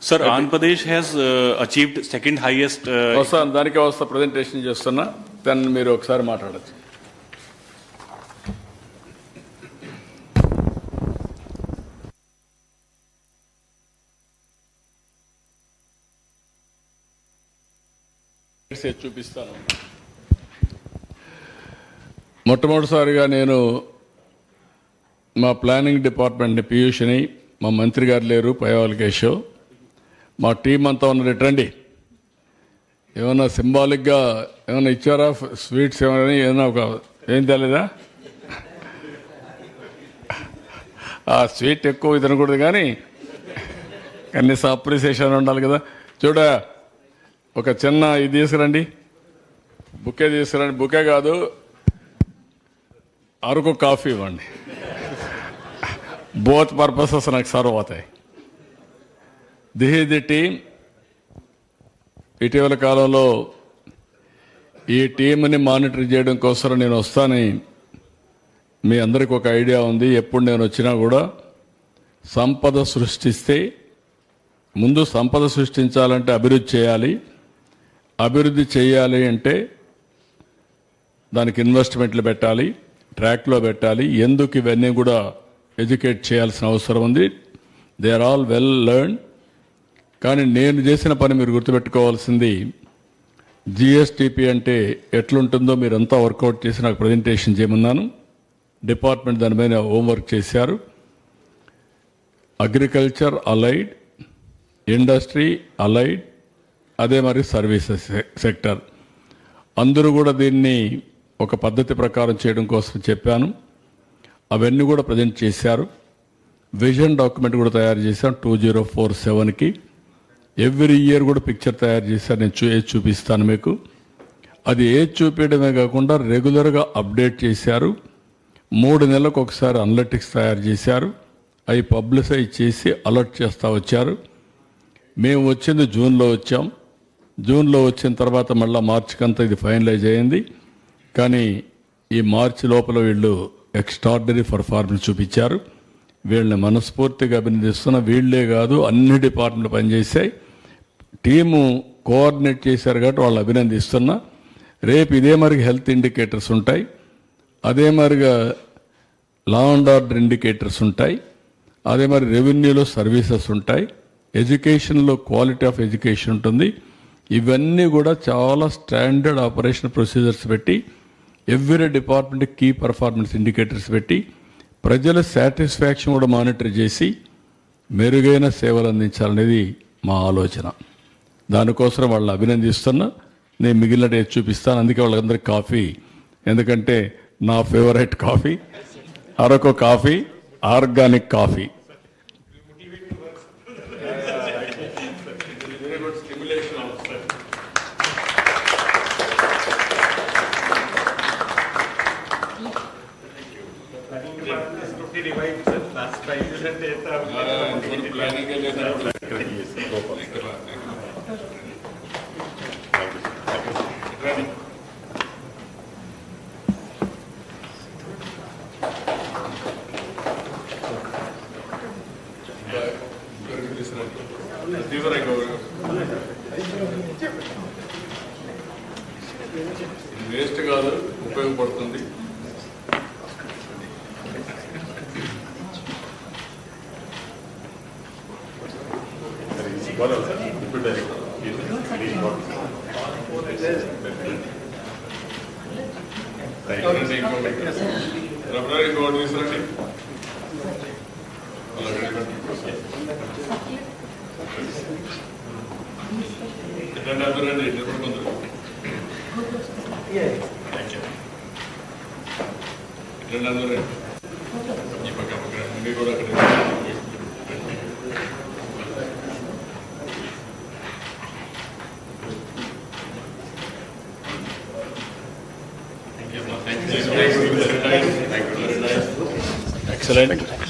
Sir Andhra Pradesh has achieved second highest వస్తాను దానికే వస్తా ప్రజెంటేషన్ చేస్తున్నా. దాన్ని మీరు ఒకసారి మాట్లాడచ్చు. చూపిస్తాను. మొట్టమొదటిసారిగా నేను మా ప్లానింగ్ డిపార్ట్మెంట్ని పీయూష్ని మా మంత్రి గారు లేరు పైవాల్ కేశవ్ మా టీం అంతా ఉన్నది రండి ఏమన్నా సింబాలిక్గా ఏమైనా ఇచ్చారా? స్వీట్స్ ఏమైనా ఏదైనా ఒక ఏం తెలియదా ఆ స్వీట్ ఎక్కువ తినకూడదు కానీ కనీస అప్రిసియేషన్ ఉండాలి కదా. చూడ ఒక చిన్న ఇది తీసుకురండి. బుకే తీసుకురండి. బుకే కాదు అరకు కాఫీ ఇవ్వండి. బోత్ పర్పసెస్ నాకు సర్వ్ అవుతాయి. దిస్ ఈజ్ టీమ్ ఇటీవల కాలంలో ఈ టీంని మానిటర్ చేయడం కోసం నేను వస్తానని మీ అందరికి ఒక ఐడియా ఉంది. ఎప్పుడు నేను వచ్చినా కూడా సంపద సృష్టిస్తే ముందు సంపద సృష్టించాలంటే అభివృద్ధి చేయాలి. అభివృద్ధి చేయాలి అంటే దానికి ఇన్వెస్ట్మెంట్లు పెట్టాలి ట్రాక్లో పెట్టాలి. ఎందుకు ఇవన్నీ కూడా ఎడ్యుకేట్ చేయాల్సిన అవసరం ఉంది. They are all well learn కానీ నేను చేసిన పని మీరు గుర్తుపెట్టుకోవాల్సింది జిఎస్టిపి అంటే ఎట్లుంటుందో మీరంతా వర్కౌట్ చేసి నాకు ప్రజెంటేషన్ చేయమన్నాను. డిపార్ట్మెంట్ దాని మీద హోంవర్క్ చేశారు. అగ్రికల్చర్ అలైడ్ ఇండస్ట్రీ అలైడ్ అదే మరి సర్వీసెస్ సెక్టర్. అందరూ కూడా దీన్ని ఒక పద్ధతి ప్రకారం చేయడం కోసం చెప్పాను. అవన్నీ కూడా ప్రజెంట్ చేశారు. విజన్ డాక్యుమెంట్ కూడా తయారు చేశాను టూ జీరో ఫోర్ సెవెన్కి. ఎవ్రీ ఇయర్ కూడా పిక్చర్ తయారు చేశాను నేను చూ ఏది చూపిస్తాను మీకు? అది ఏది చూపించడమే కాకుండా రెగ్యులర్గా అప్డేట్ చేశారు. మూడు నెలలకు ఒకసారి అనలిటిక్స్ తయారు చేశారు. అవి పబ్లిసైజ్ చేసి అలర్ట్ చేస్తూ వచ్చారు. మేము వచ్చింది జూన్లో వచ్చాం. జూన్లో వచ్చిన తర్వాత మళ్ళీ మార్చికంతా ఇది ఫైనలైజ్ అయింది. కానీ ఈ మార్చి లోపల వీళ్ళు ఎక్స్ట్రాడినరీ పర్ఫార్మెన్స్ చూపించారు. వీళ్ళని మనస్ఫూర్తిగా అభినందిస్తున్న. వీళ్ళే కాదు అన్ని డిపార్ట్మెంట్లు పనిచేశాయి. టీము కోఆర్డినేట్ చేశారు కాబట్టి వాళ్ళు అభినందిస్తున్నా. రేపు ఇదే మరిగా హెల్త్ ఇండికేటర్స్ ఉంటాయి. అదే మరిగా లా అండ్ ఆర్డర్ ఇండికేటర్స్ ఉంటాయి. అదే మరి రెవెన్యూలో సర్వీసెస్ ఉంటాయి. ఎడ్యుకేషన్లో క్వాలిటీ ఆఫ్ ఎడ్యుకేషన్ ఉంటుంది. ఇవన్నీ కూడా చాలా స్టాండర్డ్ ఆపరేషన్ ప్రొసీజర్స్ పెట్టి every department key performance indicators పెట్టి ప్రజల సాటిస్ఫాక్షన్ కూడా మానిటర్ చేసి మెరుగైన సేవలు అందించాలనేది మా ఆలోచన. దానికోసం వాళ్ళు అభినందిస్తున్నా. నేను మిగిలిన చూపిస్తాను. అందుకే వాళ్ళందరికీ కాఫీ. ఎందుకంటే నా favourite coffee. Araku coffee organic coffee. Waste కాదు ఉపయోగపడుతుంది రమణారి ఇంకోటి తీసుకురండి రండి అందరూ రండి అందరూ రండి ఈ పక్క పక్క. మీరు కూడా అక్కడ. Excellent.